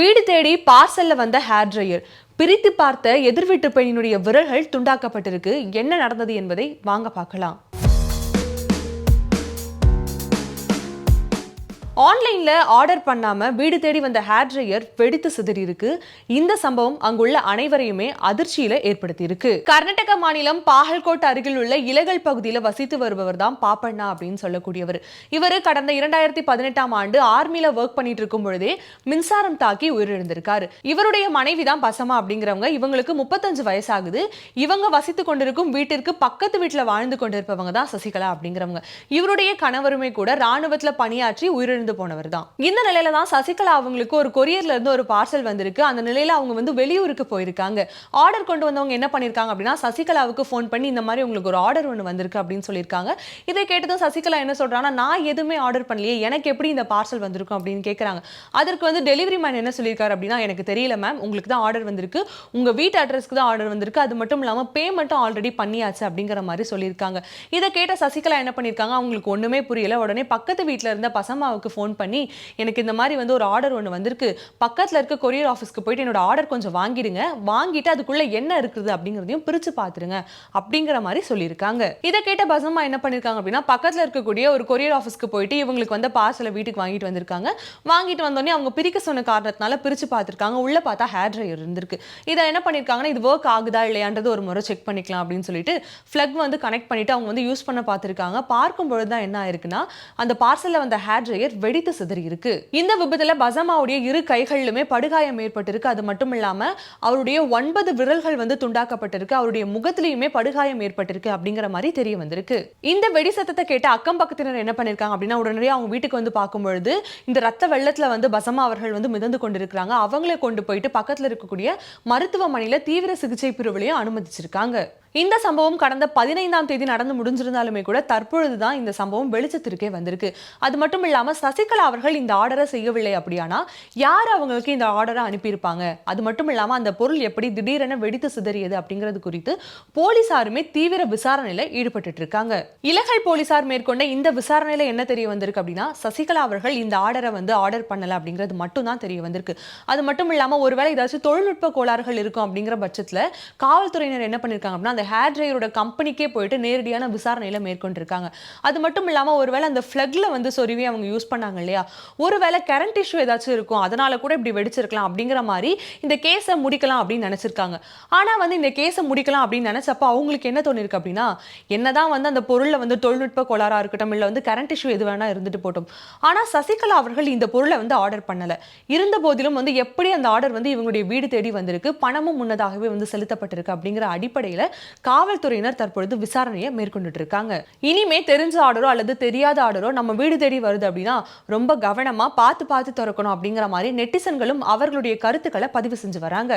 வீடு தேடி பார்சல்ல வந்த ஹேர் ட்ரையர் பிரித்து பார்த்த எதிர்வீட்டு பெண்ணினுடைய விரல்கள் துண்டாக்கப்பட்டிருக்கு. என்ன நடந்தது என்பதை வாங்க பார்க்கலாம். ஆன்லைனில் ஆர்டர் பண்ணாமல் வீடு தேடி வந்த ஹேர் ட்ரையர் வெடித்து சிதறியிருக்கு. இந்த சம்பவம் அங்குள்ள அனைவரையுமே அதிர்ச்சியில ஏற்படுத்தி இருக்கு கர்நாடக மாநிலம் பாகல்கோட் அருகில் உள்ள இலகல் பகுதியில் வசித்து வருபவர் தான் பாப்பண்ணா அப்படின்னு சொல்லக்கூடியவர். இவர் கடந்த இரண்டாயிரத்தி பதினெட்டாம் ஆண்டு ஆர்மியில் ஒர்க் பண்ணிட்டு இருக்கும் பொழுதே மின்சாரம் தாக்கி உயிரிழந்திருக்காரு. இவருடைய மனைவி தான் பசமா அப்படிங்கிறவங்க இவங்களுக்கு முப்பத்தஞ்சு வயசாகுது. இவங்க வசித்து கொண்டிருக்கும் வீட்டிற்கு பக்கத்து வீட்டில் வாழ்ந்து கொண்டிருப்பவங்க தான் சசிகலா அப்படிங்கிறவங்க. இவருடைய கணவருமே கூட ராணுவத்தில் பணியாற்றி உயிரிழந்து போனவர் தான். இந்த நிலையில தான் சசிகலா அவங்களுக்கு ஒரு கொரியர்ல இருந்து ஒரு பார்சல் வந்திருக்கு. அந்த நிலையில அவங்க வந்து வெளியூருக்கு போயிருக்காங்க. ஆர்டர் கொண்டு வந்தவங்க என்ன பண்ணிருக்காங்க அப்படின்னா சசிகலாவுக்கு ஃபோன் பண்ணி இந்த மாதிரி உங்களுக்கு ஒரு ஆர்டர் ஒன்று வந்திருக்கு அப்படின்னு சொல்லியிருக்காங்க. இதை கேட்டதும் சசிகலா என்ன சொல்றாங்கன்னா நான் எதுவுமே ஆர்டர் பண்ணலையே. எனக்கு எப்படி இந்த பார்சல் வந்திருக்கும்? அப்படின்னு கேட்குறாங்க அதற்கு வந்து டெலிவரி மேன் என்ன சொல்லியிருக்காரு அப்படின்னா எனக்கு தெரியல மேம் உங்களுக்கு தான் ஆர்டர் வந்திருக்கு. உங்க வீட்டு அட்ரஸ்க்கு தான் ஆர்டர் வந்திருக்கு. அது மட்டும் இல்லாமல் பேமெண்ட்டும் ஆல்ரெடி பண்ணியாச்சு. அப்படிங்கிற மாதிரி சொல்லியிருக்காங்க. இதை கேட்ட சசிகலா என்ன பண்ணியிருக்காங்க அவங்களுக்கு ஒன்றுமே புரியல. உடனே பக்கத்து வீட்டில் இருந்த பசமாவுக்கு ஃபோன் பண்ணி எனக்கு இந்த மாதிரி வந்து ஒரு ஆர்டர் ஒன்று வந்திருக்கு. பக்கத்தில் இருக்க கொரியர் ஆஃபீஸ்க்கு போயிட்டு என்னோட ஆர்டர் கொஞ்சம் வாங்கிடுங்க. வாங்கிட்டு அதுக்குள்ளே என்ன இருக்குது அப்படிங்கிறதையும் பிரித்து பார்த்துருங்க அப்படிங்கிற மாதிரி சொல்லியிருக்காங்க. இதை கேட்ட பசமா என்ன பண்ணியிருக்காங்க அப்படின்னா பக்கத்தில் இருக்கக்கூடிய ஒரு கொரியர் ஆஃபீஸ்க்கு போயிட்டு இவங்களுக்கு வந்து பார்சலை வீட்டுக்கு வாங்கிட்டு வந்திருக்காங்க. வாங்கிட்டு வந்தோடனே அவங்க பிரிக்க சொன்ன காரணத்தினால பிரித்து பார்த்துருக்காங்க உள்ளே பார்த்தா ஹேர் ட்ரையர் இருந்திருக்கு. இதை என்ன பண்ணியிருக்காங்கன்னா இது ஒர்க் ஆகுதா இல்லையான்றது ஒரு முறை செக் பண்ணிக்கலாம் அப்படின்னு சொல்லிட்டு ஃப்ளக் வந்து கனெக்ட் பண்ணிட்டு அவங்க வந்து யூஸ் பண்ண பார்த்துருக்காங்க பார்க்கும் பொழுது தான் என்ன ஆயிருக்குன்னா அந்த பார்சலில் வந்த ஹேர் ட்ரையர் வெடித்து சிதறி இருக்கு இந்த விபத்துல பசமாவுடைய இரு கைகளிலுமே படுகாயம் ஏற்பட்டிருக்கு. அது மட்டும் இல்லாம அவருடைய ஒன்பது விரல்கள் வந்து துண்டாக்கப்பட்டிருக்கு. அவருடைய முகத்திலையுமே படுகாயம் ஏற்பட்டிருக்கு அப்படிங்கிற மாதிரி தெரிய வந்திருக்கு. இந்த வெடி சத்தத்தை கேட்ட அக்கம் பக்கத்தினர் என்ன பண்ணிருக்காங்க அப்படின்னா உடனடியாக அவங்க வீட்டுக்கு வந்து பார்க்கும் பொழுது இந்த ரத்த வெள்ளத்துல வந்து பசமா அவர்கள் வந்து மிதந்து கொண்டிருக்கிறாங்க. அவங்கள கொண்டு போயிட்டு பக்கத்துல இருக்கக்கூடிய மருத்துவமனையில தீவிர சிகிச்சை பிரிவுலையும் அனுமதிச்சிருக்காங்க. இந்த சம்பவம் கடந்த பதினைந்தாம் தேதி நடந்து முடிஞ்சிருந்தாலுமே கூட தற்பொழுது தான் இந்த சம்பவம் வெளிச்சத்திற்கே வந்திருக்கு. அது மட்டும் இல்லாம சசிகலா அவர்கள் இந்த ஆர்டரை செய்யவில்லை அப்படியானா யார் அவங்களுக்கு இந்த ஆர்டரை அனுப்பியிருப்பாங்க? அது மட்டும் இல்லாம அந்த பொருள் எப்படி திடீரென வெடித்து சிதறியது அப்படிங்கிறது குறித்து போலீசாருமே தீவிர விசாரணையில ஈடுபட்டு இருக்காங்க. இலகல் போலீசார் மேற்கொண்ட இந்த விசாரணையில என்ன தெரிய வந்திருக்கு அப்படின்னா சசிகலா அவர்கள் இந்த ஆர்டரை வந்து ஆர்டர் பண்ணல அப்படிங்கிறது மட்டும் தான் தெரிய வந்திருக்கு. அது மட்டும் இல்லாம ஒருவேளை ஏதாச்சும் தொழில்நுட்ப கோளாறுகள் இருக்கும் அப்படிங்கிற பட்சத்துல காவல்துறையினர் என்ன பண்ணிருக்காங்க அப்படின்னா அந்த ஹேர் ட்ரையரோட கம்பெனிக்கே போயிட்டு நேரடியான விசாரணையில் மேற்கொண்டிருக்காங்க. அது மட்டும் இல்லாமல் ஒருவேளை அந்த ஃப்ளக்ல வந்து சொருவி அவங்க யூஸ் பண்ணாங்க இல்லையா? ஒருவேளை கரண்ட் இஷ்யூ ஏதாச்சும் இருக்கும் அதனால கூட இப்படி வெடிச்சிருக்கலாம் அப்படிங்கிற மாதிரி இந்த கேஸை முடிக்கலாம் அப்படின்னு நினைச்சிருக்காங்க. ஆனால் வந்து இந்த கேஸை முடிக்கலாம் அப்படின்னு நினச்சப்ப அவங்களுக்கு என்ன தோணிருக்கு அப்படின்னா என்னதான் வந்து அந்த பொருளில் வந்து தொழில்நுட்ப கோளாறாக இருக்கட்டும் இல்லை வந்து கரண்ட் இஷ்யூ எது வேணா இருந்துட்டு போட்டோம். ஆனால் சசிகலா அவர்கள் இந்த பொருளை வந்து ஆர்டர் பண்ணலை. இருந்த போதிலும் வந்து எப்படி அந்த ஆர்டர் வந்து இவங்களுடைய வீடு தேடி வந்திருக்கு பணமும் முன்னதாகவே வந்து செலுத்தப்பட்டிருக்கு அப்படிங்கிற அடிப்படையில் காவல்துறையினர் தற்பொழுது விசாரணையை மேற்கொண்டுட்டு இருக்காங்க இனிமே தெரிஞ்ச ஆர்டரோ அல்லது தெரியாத ஆர்டரோ நம்ம வீடு தேடி வருது அப்படின்னா ரொம்ப கவனமா பார்த்து பார்த்து திறக்கணும் அப்படிங்கிற மாதிரி நெட்டிசன்களும் அவர்களுடைய கருத்துக்களை பதிவு செஞ்சு வராங்க.